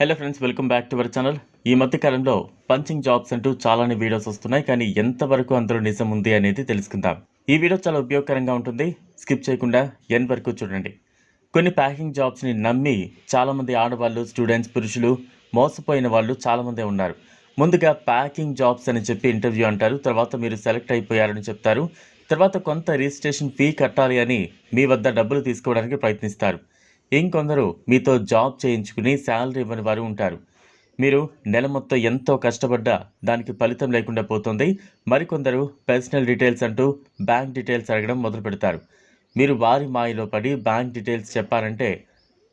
Hello friends welcome back to our channel ఈ మధ్యకాలంలో punching jobs అంటూ చాలానే వీడియోస్ వస్తున్నాయి కానీ ఎంతవరకు అందులో నిజం ఉంది అనేది తెలుసుకుందాం. ఈ వీడియో చాలా ఉపయోగకరంగా ఉంటుంది. స్కిప్ చేయకుండా ఎన్ వరకు చూడండి. కొన్ని ప్యాకింగ్ జాబ్స్ని నమ్మి చాలామంది ఆడవాళ్ళు స్టూడెంట్స్ పురుషులు మోసపోయిన వాళ్ళు చాలామందే ఉన్నారు. ముందుగా ప్యాకింగ్ జాబ్స్ అని చెప్పి ఇంటర్వ్యూ అంటారు. తర్వాత మీరు సెలెక్ట్ అయిపోయారని చెప్తారు. తర్వాత కొంత రిజిస్ట్రేషన్ ఫీ కట్టాలి అని మీ వద్ద డబ్బులు తీసుకోవడానికి ప్రయత్నిస్తారు. ఇంకొందరు మీతో జాబ్ చేయించుకుని శాలరీ ఇవ్వని వారు ఉంటారు. మీరు నెల మొత్తం ఎంతో కష్టపడ్డా దానికి ఫలితం లేకుండా పోతుంది. మరికొందరు పర్సనల్ డీటెయిల్స్ అంటూ బ్యాంక్ డీటెయిల్స్ అడగడం మొదలు పెడతారు. మీరు వారి మాయలో పడి బ్యాంక్ డీటెయిల్స్ చెప్పారంటే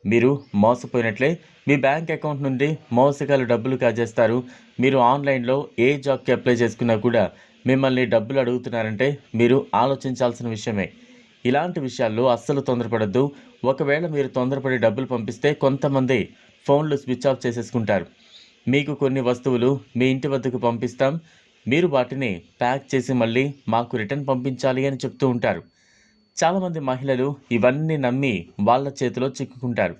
మీరు మోసపోయినట్లే. మీ బ్యాంక్ అకౌంట్ నుండి మోసగాలు డబ్బులు కాజేస్తారు. మీరు ఆన్లైన్లో ఏ జాబ్కి అప్లై చేసుకున్నా కూడా మిమ్మల్ని డబ్బులు అడుగుతున్నారంటే మీరు ఆలోచించాల్సిన విషయమే. ఇలాంటి విషయాల్లో అస్సలు తొందరపడద్దు. ఒకవేళ మీరు తొందరపడి డబ్బులు పంపిస్తే కొంతమంది ఫోన్లు స్విచ్ ఆఫ్ చేసేసుకుంటారు. మీకు కొన్ని వస్తువులు మీ ఇంటి వద్దకు పంపిస్తాం. మీరు వాటిని ప్యాక్ చేసి మళ్ళీ మాకు రిటర్న్ పంపించాలి అని చెప్తూ ఉంటారు. చాలామంది మహిళలు ఇవన్నీ నమ్మి వాళ్ళ చేతిలో చిక్కుకుంటారు.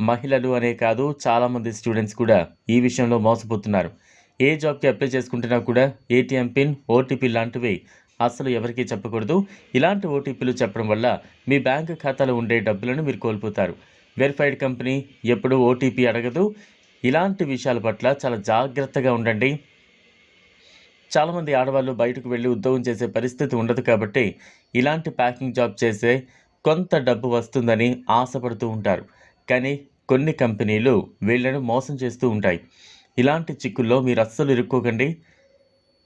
మహిళలు అనే కాదు చాలామంది స్టూడెంట్స్ కూడా ఈ విషయంలో మోసపోతున్నారు. ఏ జాబ్కి అప్లై చేసుకుంటున్నా కూడా ఏటీఎం పిన్ ఓటీపీ లాంటివి అస్సలు ఎవరికీ చెప్పకూడదు. ఇలాంటి ఓటీపీలు చెప్పడం వల్ల మీ బ్యాంక్ ఖాతాలో ఉండే డబ్బులను మీరు కోల్పోతారు. వెరిఫైడ్ కంపెనీ ఎప్పుడూ ఓటీపీ అడగదు. ఇలాంటి విషయాల పట్ల చాలా జాగ్రత్తగా ఉండండి. చాలామంది ఆడవాళ్ళు బయటకు వెళ్ళి ఉద్యోగం చేసే పరిస్థితి ఉండదు కాబట్టి ఇలాంటి ప్యాకింగ్ జాబ్ చేసే కొంత డబ్బు వస్తుందని ఆశపడుతూ ఉంటారు. కానీ కొన్ని కంపెనీలు వీళ్ళను మోసం చేస్తూ ఉంటాయి. ఇలాంటి చిక్కుల్లో మీరు అస్సలు ఇరుక్కోకండి.